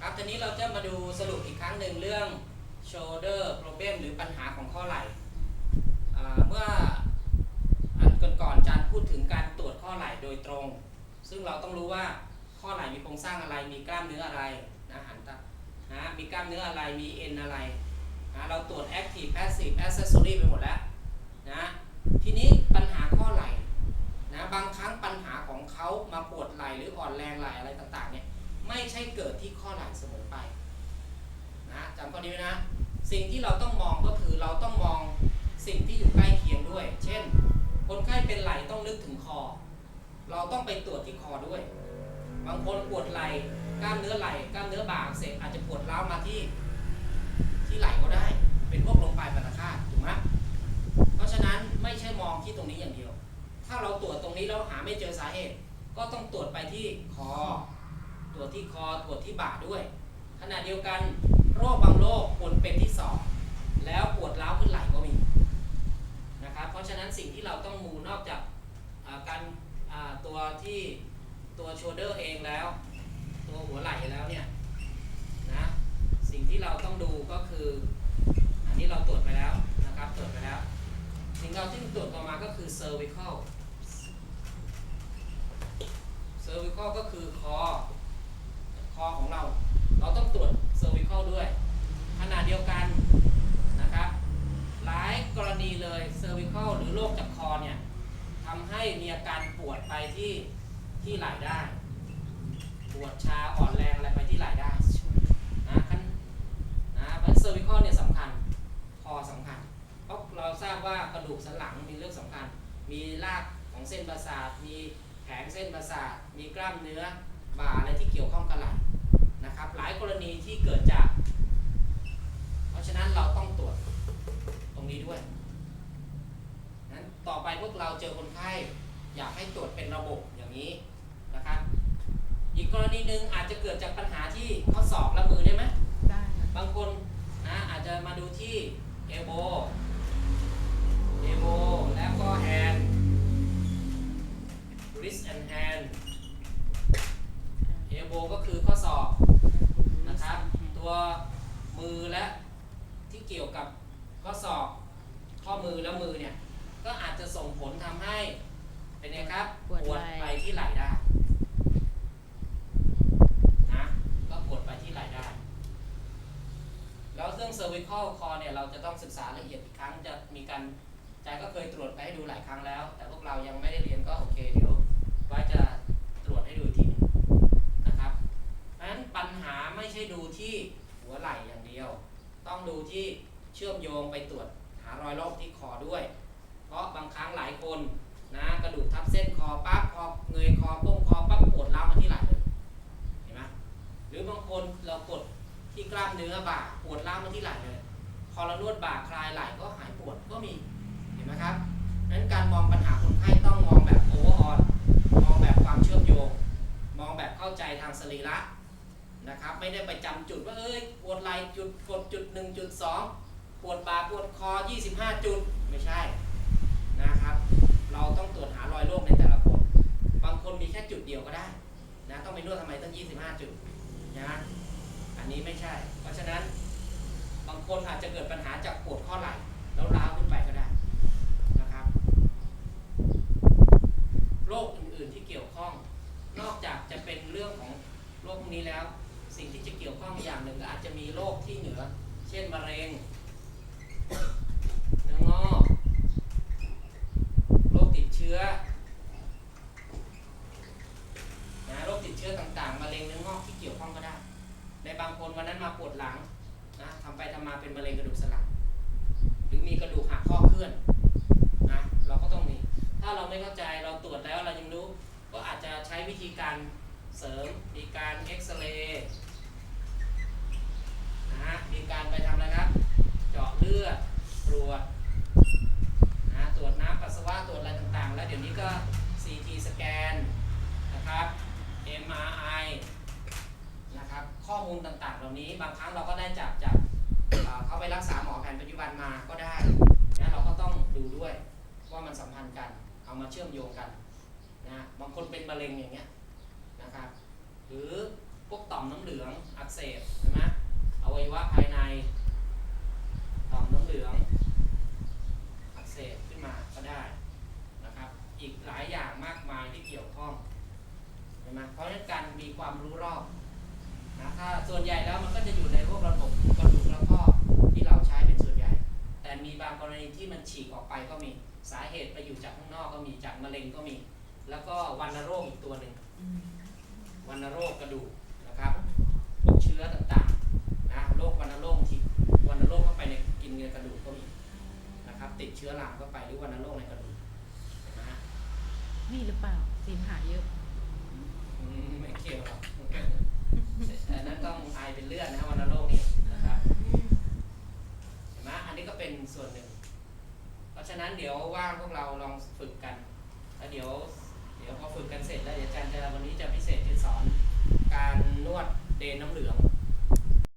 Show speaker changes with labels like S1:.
S1: ครับทีนี้เราจะมาดูสรุปอีกครั้งหนึ่งเรื่อง shoulder problem หรือปัญหาของข้อไหล่เมื่ออันก่อนๆอาจารย์พูดถึงการตรวจข้อไหล่โดยตรง ซึ่งเราต้องรู้ว่าข้อไหล่มีโครงสร้างอะไร มีกล้ามเนื้ออะไรนะหันตานะมีกล้ามเนื้ออะไร มีเอ็นอะไรนะเราตรวจ active passive accessory ไปหมดแล้วนะทีนี้ปัญหาข้อไหล่นะบางครั้งปัญหาของเขามาปวดไหล่หรืออ่อนแรงไหล่อะไรต่างๆเนี่ย ไม่ใช่เกิดที่ข้อหล่เสมอไปนะจำข้อนี้ไว้นะ สิ่งที่เราต้องมองก็คือเราต้องมองสิ่งที่อยู่ใกล้เคียงด้วย เช่น คนไข้เป็นไหล่ต้องนึกถึงคอ เราต้องไปตรวจที่คอด้วย บางคนปวดไหล่กล้ามเนื้อไหล่กล้ามเนื้อบ่าอักเสพอาจจะปวดร้าวมาที่ที่ไหล่ก็ได้ เป็นพวกลมปลายปฐาถูกไหมเพราะฉะนั้นไม่ใช่มองที่ตรงนี้อย่างเดียว ถ้าเราตรวจตรงนี้แล้วหาไม่เจอสาเหตุ ก็ต้องตรวจไปที่คอ วจที่คอตรวจที่บ่าด้วย ขณะเดียวกันโรคบางโรคควรเป็นที่สองแล้วปวดร้าวขึ้นไหล่ก็มีนะครับเพราะฉะนั้นสิ่งที่เราต้องมูนอกจากการตัวที่ตัวโชเดอร์เองแล้ว ตัวหัวไหล่แล้วเนี่ยนะสิ่งที่เราต้องดูก็คือ อันนี้เราตรวจไปแล้วนะครับตรวจไปแล้ว สิ่งเราที่ตรวจต่อมาก็คือ cervical cervical ก็คือคอ คอของเรา เราต้องตรวจ cervical ด้วย ขณะ เดียวกันนะครับหลายกรณีเลย cervical หรือโรคจากคอเนี่ยทำให้มีอาการปวดไปที่ที่ไหล่ได้ปวดชาอ่อนแรงอะไรไปที่ไหล่ได้นะคันนะเพราะ cervical เนี่ยสำคัญคอสำคัญเพราะเราทราบว่ากระดูกสันหลังมีเรื่องสำคัญ มีรากของเส้นประสาทมีแผงเส้นประสาทมีกล้ามเนื้อบ่าอะไรที่เกี่ยวข้องกับไหล่นะครับ หลายกรณีที่เกิดจาก ราะฉะนั้นเราต้องตรวจตรงนี้ด้วยนั้นต่อไปพวกเราเจอคนไข้ อยากให้ตรวจเป็นระบบอย่างนี้นะครับอีกกรณีหนึ่งอาจจะเกิดจากปัญหาที่ข้อศอกและมือได้ไหม
S2: ได้ค่ะ
S1: บางคนนะอาจจะมาดูที่เอโบเอโบแล้วก็แฮนด์ wrist and hand เอโบก็คือข้อศอกนะครับ ตัวมือและที่เกี่ยวกับข้อศอก ข้อมือและมือเนี่ย ก็อาจจะส่งผ ลทำให้ เป็นไงครับ
S2: ปวดไหล่
S1: ไปที่ไหล่ได้นะก็ปวดไปที่ไหล่ได้ แล้วเรื่อง cervical core เนี่ยเราจะต้องศึกษาละเอียดอีกครั้งจะมีการใจก็เคยตรวจไปให้ดูหลายครั้งแล้ว แต่พวกเรายังไม่ได้เรียนก็โอเคเดี๋ยวไว้จะตรวจให้ดูอีกทีหนึงนะครับเพราะฉะนั้นปัญหาไม่ใช่ดูที่หัวไหล่อย่างเดียว ต้องดูที่เชื่อมโยงไปตรวจหารอยโรคที่คอด้วย เพราะบางครั้งหลายคนนะกระดูกทับเส้นคอปั๊บพอเงยคอโป้งคอปั๊บปวดร้าวมาที่ไหล่เลยเห็นไหมหรือบางคนเรากดที่กล้ามเนื้อบ่าปวดร้าวมาที่ไหล่เลย พอเรานวดบ่าคลายไหล่ก็หายปวดก็มีเห็นไหมครับนั้นการมองปัญหาคนไข้ต้องมองแบบโอเวอร์ออนมองแบบความเชื่อมโยง มองแบบเข้าใจทางสรีระนะครับ ไม่ได้ไปจำจุดว่าเอ้ยปวดไหล่จุดกดจุดหนึ่งจุดสองปวดบ่าปวดคอ 25 จุดไม่ใช่ นะครับ เราต้องตรวจหารอยโรคในแต่ละคน บางคนมีแค่จุดเดียวก็ได้นะต้องไปนวดทำไมตั้ง 25 จุดนะอันนี้ไม่ใช่ เพราะฉะนั้นบางคนอาจจะเกิดปัญหาจากปวดข้อไหล่แล้วร้าวขึ้นไปก็ได้นะครับโรคอื่นๆที่เกี่ยวข้อง นอกจากจะเป็นเรื่องของโรคพวกนี้แล้ว สิ่งที่จะเกี่ยวข้องอย่างหนึ่งก็อาจจะมีโรคที่เหนือ เช่นมะเร็ง เนื้องอก โรคติดเชื้อ นะโรคติดเชื้อต่างๆ มะเร็งเนื้องอกที่เกี่ยวข้องก็ได้ ในบางคนวันนั้นมาปวดหลังนะทำไปทำมาเป็นมะเร็งกระดูกสันหลังหรือมีกระดูกหักข้อเคลื่อนนะเราก็ต้องมี ถ้าเราไม่เข้าใจเราตรวจแล้วเรายังรู้ ก็อาจจะใช้วิธีการเสริม มีการเอ็กซเรย์นะฮะมีการไปทำนะครับ เจาะเลือดตรวจนะตรวจน้ำปัสสาวะตรวจอะไรต่างๆ แล้วเดี๋ยวนี้ก็ CT สแกนนะครับ MRI นะครับข้อ มูลต่าง ๆ เหล่านี้ บางครั้งเราก็ได้จากจากเขาไปรักษาหมอแผนปัจจุบันมาก็ได้นะเราก็ต้องดูด้วยว่ามันสัมพันธ์กันเอามาเชื่อมโยงกันนะบางคนเป็นมะเร็งอย่างเงี้ยนะครับหรือพวกต่อมน้ำเหลืองอักเสบใช่ไหมอวัยวะภายใน ต่อมน้ำเหลือง มันฉีกออกไปก็มี สาเหตุไปอยู่จากข้างนอกก็มีจากมะเร็งก็มี แล้วก็วัณโรคอีกตัวหนึ่งวัณโรคกระดูกนะครับพวกเชื้อต่างๆนะโรควัณโรคบางทีวัณโรคเข้าไปในกินในกระดูกก็มีนะครับ ติดเชื้อรามเข้าไปหรือวัณโรคในกระดูกนะฮะ
S2: นี่หรือเปล่าสินหาเยอะ
S1: อืมไม่เกี่ยวหรอกแต่นั้นต้องไอเป็นเลือดนะวัณโรคนี่นะครับเห็นไหมอันนี้ก็เป็นส่วนหนึ่งเพราะฉะ นั้นเดี๋ยวว่างพวกเราลองฝึกกันแล้วเดี๋ยว เดี๋ยวพอฝึกกันเสร็จแล้วเดี๋ยวอาจารย์จะวันนี้จะพิเศษจะสอนการนวดเดนน้ำเหลือง